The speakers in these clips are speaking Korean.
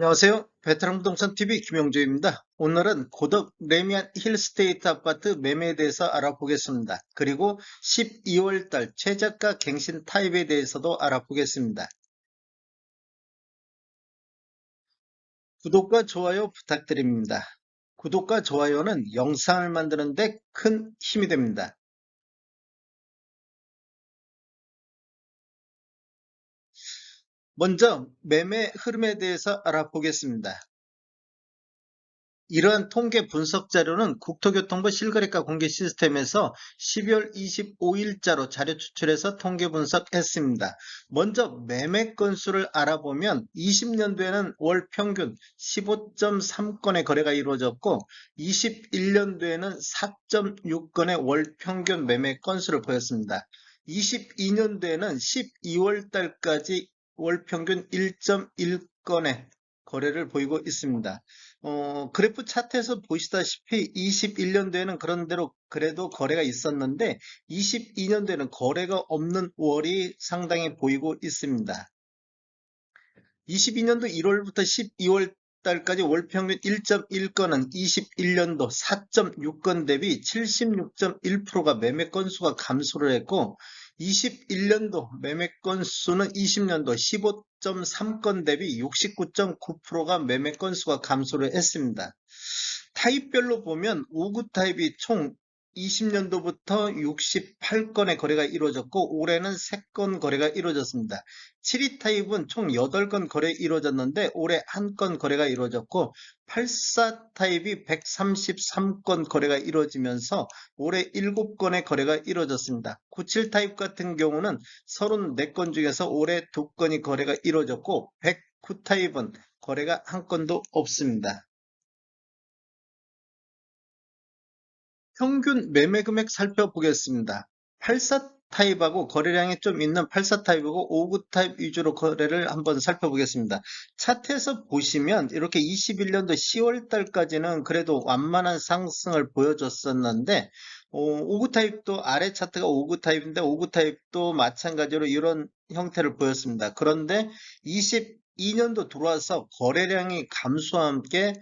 안녕하세요. 베테랑 부동산 TV 김영주입니다. 오늘은 고덕 레미안 힐스테이트 아파트 매매에 대해서 알아보겠습니다. 그리고 12월 달 최저가 갱신 타입에 대해서도 알아보겠습니다. 구독과 좋아요 부탁드립니다. 구독과 좋아요는 영상을 만드는데 큰 힘이 됩니다. 먼저 매매 흐름에 대해서 알아보겠습니다. 이러한 통계 분석 자료는 국토교통부 실거래가 공개 시스템에서 12월 25일자로 자료 추출해서 통계 분석했습니다. 먼저 매매 건수를 알아보면 20년도에는 월 평균 15.3건의 거래가 이루어졌고 21년도에는 4.6건의 월 평균 매매 건수를 보였습니다. 22년도에는 12월 달까지 월 평균 1.1건의 거래를 보이고 있습니다. 어, 그래프 차트에서 보시다시피 21년도에는 그런대로 그래도 거래가 있었는데 22년도에는 거래가 없는 월이 상당히 보이고 있습니다. 22년도 1월부터 12월 달까지 월 평균 1.1건은 21년도 4.6건 대비 76.1%가 매매 건수가 감소를 했고 21년도 매매 건수는 20년도 15.3건 대비 69.9%가 매매 건수가 감소를 했습니다. 타입별로 보면 5구 타입이 총 20년도부터 68건의 거래가 이루어졌고 올해는 3건 거래가 이루어졌습니다. 7위 타입은 총 8건 거래 이루어졌는데 올해 1건 거래가 이루어졌고 84 타입이 133건 거래가 이루어지면서 올해 7건의 거래가 이루어졌습니다. 97 타입 같은 경우는 34건 중에서 올해 2건이 거래가 이루어졌고 109 타입은 거래가 한 건도 없습니다. 평균 매매 금액 살펴보겠습니다. 84 타입하고 거래량이 좀 있는 84 타입이고 59 타입 위주로 거래를 한번 살펴보겠습니다. 차트에서 보시면 이렇게 21년도 10월 달까지는 그래도 완만한 상승을 보여줬었는데 어, 59 타입도 아래 차트가 59 타입인데 59 타입도 마찬가지로 이런 형태를 보였습니다. 그런데 22년도 들어와서 거래량이 감소와 함께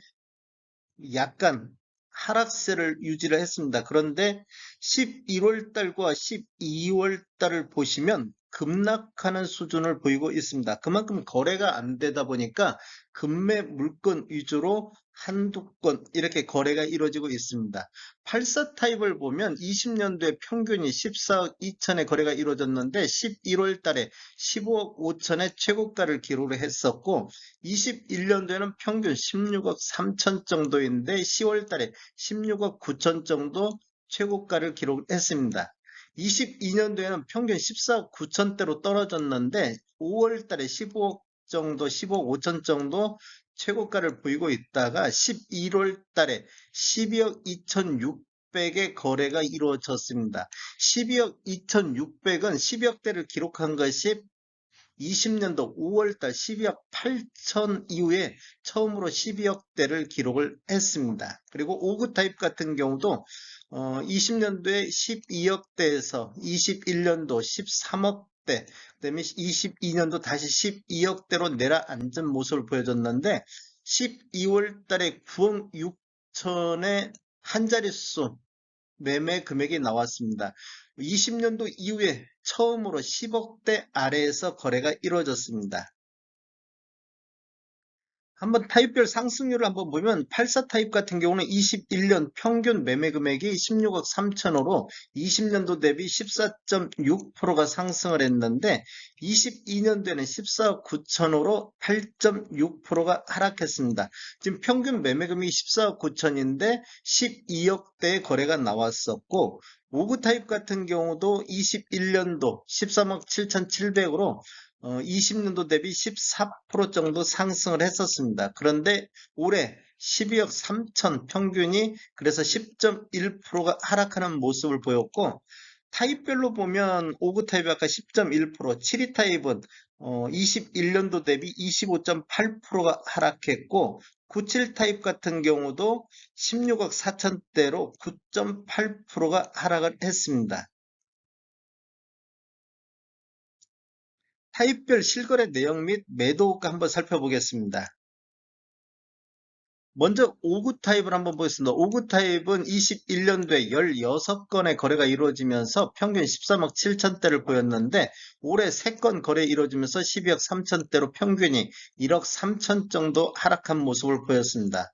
약간 하락세를 유지를 했습니다. 그런데 11월 달과 12월 달을 보시면 급락하는 수준을 보이고 있습니다. 그만큼 거래가 안 되다 보니까 금매 물건 위주로 한두 건 이렇게 거래가 이루어지고 있습니다. 84 타입을 보면 20년도에 평균이 14억 2천의 거래가 이루어졌는데 11월 달에 15억 5천의 최고가를 기록을 했었고 21년도에는 평균 16억 3천 정도인데 10월 달에 16억 9천 정도 최고가를 기록했습니다. 22년도에는 평균 14억 9천대로 떨어졌는데 5월 달에 15억 정도, 15억 5천 정도 최고가를 보이고 있다가 11월 달에 12억 2,600의 거래가 이루어졌습니다. 12억 2,600은 10억 대를 기록한 것이 20년도 5월달 12억 8천 이후에 처음으로 12억 대를 기록을 했습니다. 그리고 5구 타입 같은 경우도 어, 20년도에 12억대에서 21년도 13억대, 그 다음에 22년도 다시 12억대로 내려앉은 모습을 보여줬는데 12월 달에 9억 6천의 한 자릿수 매매 금액이 나왔습니다. 20년도 이후에 처음으로 10억대 아래에서 거래가 이루어졌습니다. 한번 타입별 상승률을 한번 보면 84 타입 같은 경우는 21년 평균 매매 금액이 16억 3천으로 20년도 대비 14.6%가 상승을 했는데 22년도에는 14억 9천으로 8.6%가 하락했습니다. 지금 평균 매매 금액이 14억 9천인데 12억대의 거래가 나왔었고 5구 타입 같은 경우도 21년도 13억 7천7백으로 20년도 어, 대비 14% 정도 상승을 했었습니다. 그런데 올해 12억 3천 평균이 그래서 10.1%가 하락하는 모습을 보였고 타입별로 보면 5구 타입이 아까 10.1%, 7위 타입은 21년도 대비 25.8%가 하락했고 97 타입 같은 경우도 16억 4천대로 9.8%가 하락을 했습니다. 타입별 실거래 내용 및 매도가 한번 살펴보겠습니다. 먼저 5구 타입을 한번 보겠습니다. 5구 타입은 21년도에 16건의 거래가 이루어지면서 평균 13억 7천대를 보였는데 올해 3건 거래 이루어지면서 12억 3천대로 평균이 1억 3천 정도 하락한 모습을 보였습니다.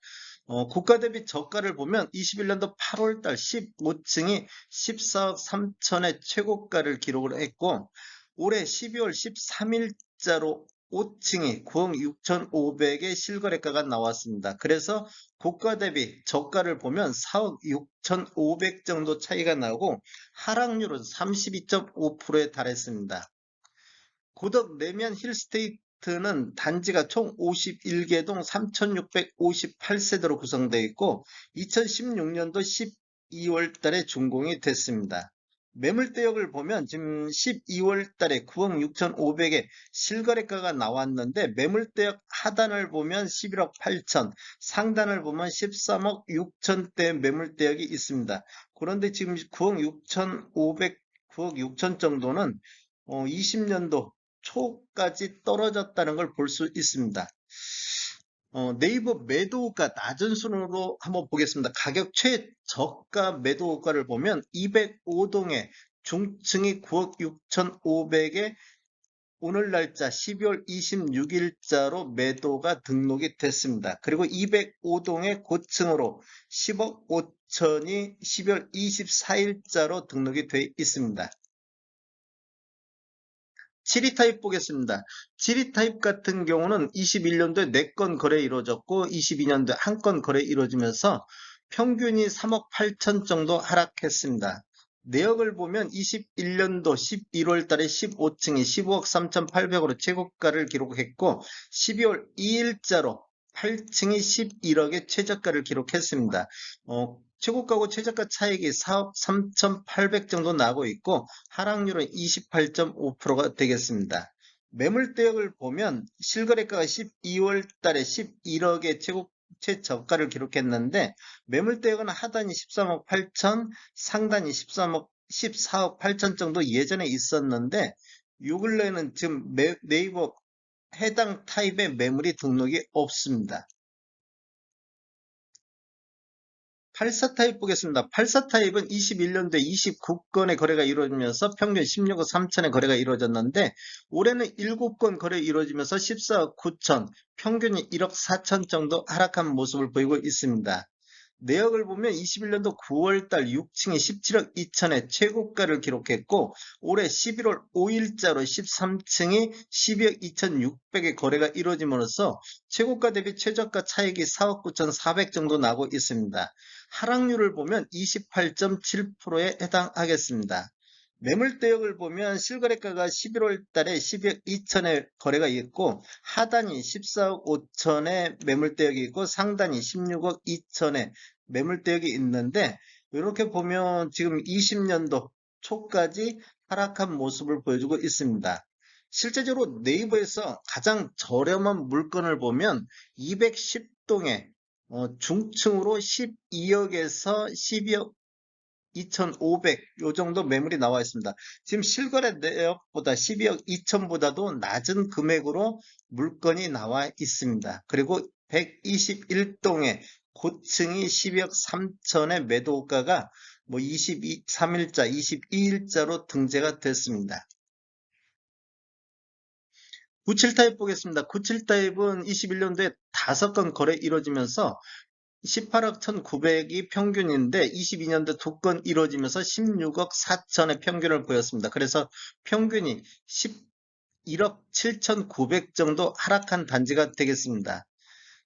어, 국가 대비 저가를 보면 21년도 8월달 15층이 14억 3천의 최고가를 기록을 했고 올해 12월 13일자로 5층이 9억 6,500의 실거래가가 나왔습니다. 그래서 고가 대비 저가를 보면 4억 6,500 정도 차이가 나고 하락률은 32.5%에 달했습니다. 고덕 내면 힐스테이트는 단지가 총 51개 동 3,658세대로 구성되어 있고 2016년도 12월 달에 준공이 됐습니다. 매물대역을 보면 지금 12월 달에 9억 6,500에 실거래가가 나왔는데 매물대역 하단을 보면 11억 8천, 상단을 보면 13억 6천대 매물대역이 있습니다. 그런데 지금 9억 6,500, 9억 6천 정도는 20년도 초까지 떨어졌다는 걸 볼 수 있습니다. 어, 네이버 매도가 낮은 순으로 한번 보겠습니다. 가격 최저가 매도가를 보면 205동에 중층이 9억 6,500에 오늘 날짜 12월 26일자로 매도가 등록이 됐습니다. 그리고 205동의 고층으로 10억 5천이 12월 24일자로 등록이 되어 있습니다. 7위 타입 보겠습니다. 7위 타입 같은 경우는 21년도에 4건 거래 이루어졌고 22년도에 1건 거래 이루어지면서 평균이 3억 8천 정도 하락했습니다. 내역을 보면 21년도 11월 달에 15층이 15억 3,800으로 최고가를 기록했고 12월 2일자로 8층이 11억의 최저가를 기록했습니다. 어, 최고가고 최저가 차익이 4억 3,800 정도 나고 있고 하락률은 28.5%가 되겠습니다. 매물 대역을 보면 실거래가가 12월 달에 11억의 최고 최저가를 기록했는데 매물 대역은 하단이 13억 8천, 상단이 13억 14억 8천 정도 예전에 있었는데 요 근래는 지금 네이버 해당 타입의 매물이 등록이 없습니다. 84 타입 보겠습니다. 84 타입은 21년도에 29건의 거래가 이루어지면서 평균 16억 3천의 거래가 이루어졌는데 올해는 7건 거래 이루어지면서 14억 9천, 평균이 1억 4천 정도 하락한 모습을 보이고 있습니다. 내역을 보면 21년도 9월달 6층이 17억 2천의 최고가를 기록했고 올해 11월 5일자로 13층이 12억 2천6백의 거래가 이루어짐으로써 최고가 대비 최저가 차익이 4억 9천 4백 정도 나고 있습니다. 하락률을 보면 28.7%에 해당하겠습니다. 매물대역을 보면 실거래가가 11월 달에 12억 2천의 거래가 있고 하단이 14억 5천의 매물대역이 있고 상단이 16억 2천의 매물대역이 있는데 이렇게 보면 지금 20년도 초까지 하락한 모습을 보여주고 있습니다. 실제적으로 네이버에서 가장 저렴한 물건을 보면 210동에 어, 중층으로 12억에서 12억 2,500, 요 정도 매물이 나와 있습니다. 지금 실거래 내역보다 12억 2천보다도 낮은 금액으로 물건이 나와 있습니다. 그리고 121동에 고층이 12억 3천의 매도가가 뭐 23일자, 22일자로 등재가 됐습니다. 97타입 보겠습니다. 97타입은 21년도에 5건 거래 이루어지면서 18억 1,900이 평균인데 22년도 두 건 이루어지면서 16억 4천의 평균을 보였습니다. 그래서 평균이 11억 7,900 정도 하락한 단지가 되겠습니다.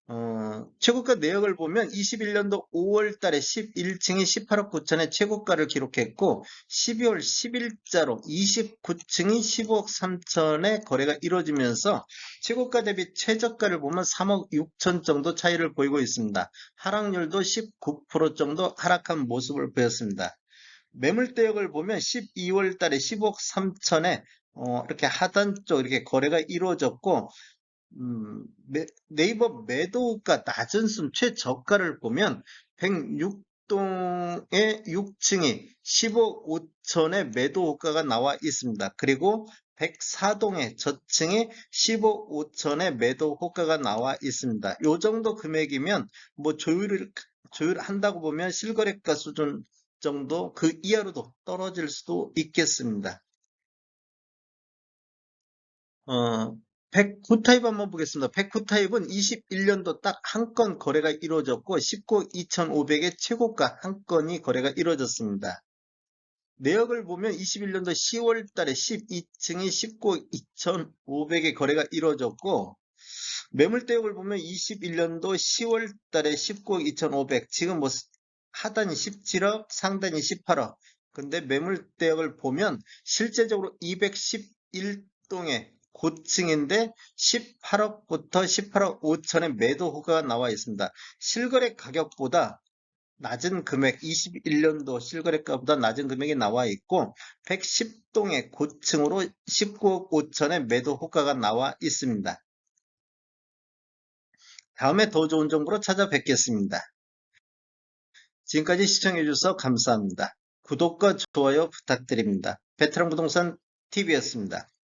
어, 최고가 내역을 보면 21년도 5월 달에 11층이 18억 9천의 최고가를 기록했고 12월 10일자로 29층이 15억 3천의 거래가 이루어지면서 최고가 대비 최저가를 보면 3억 6천 정도 차이를 보이고 있습니다. 하락률도 19% 정도 하락한 모습을 보였습니다. 매물 대역을 보면 12월 달에 15억 3천에 어, 이렇게 하단 쪽 이렇게 거래가 이루어졌고 음, 네이버 매도가 낮은 순 최저가를 보면 106동의 6층이 15억 5천의 매도 호가가 나와 있습니다. 그리고 104동의 저층이 15, 5천의 매도 호가가 나와 있습니다. 요 정도 금액이면 뭐 조율을 조율한다고 보면 실거래가 수준 정도 그 이하로도 떨어질 수도 있겠습니다. 어, 109 타입 한번 보겠습니다. 109 타입은 21년도 딱 한 건 거래가 이루어졌고 19억 2,500의 최고가 한 건이 거래가 이루어졌습니다. 내역을 보면 21년도 10월 달에 12층이 19억 2,500의 거래가 이루어졌고 매물 대역을 보면 21년도 10월 달에 19억 2,500 지금 뭐 하단이 17억 상단이 18억 근데 매물 대역을 보면 실제적으로 211동의 고층인데 18억부터 18억 5천의 매도 호가가 나와 있습니다. 실거래 가격보다 낮은 금액, 21년도 실거래가보다 낮은 금액이 나와 있고 110동의 고층으로 19억 5천의 매도 호가가 나와 있습니다. 다음에 더 좋은 정보로 찾아뵙겠습니다. 지금까지 시청해주셔서 감사합니다. 구독과 좋아요 부탁드립니다. 베테랑 부동산 TV였습니다.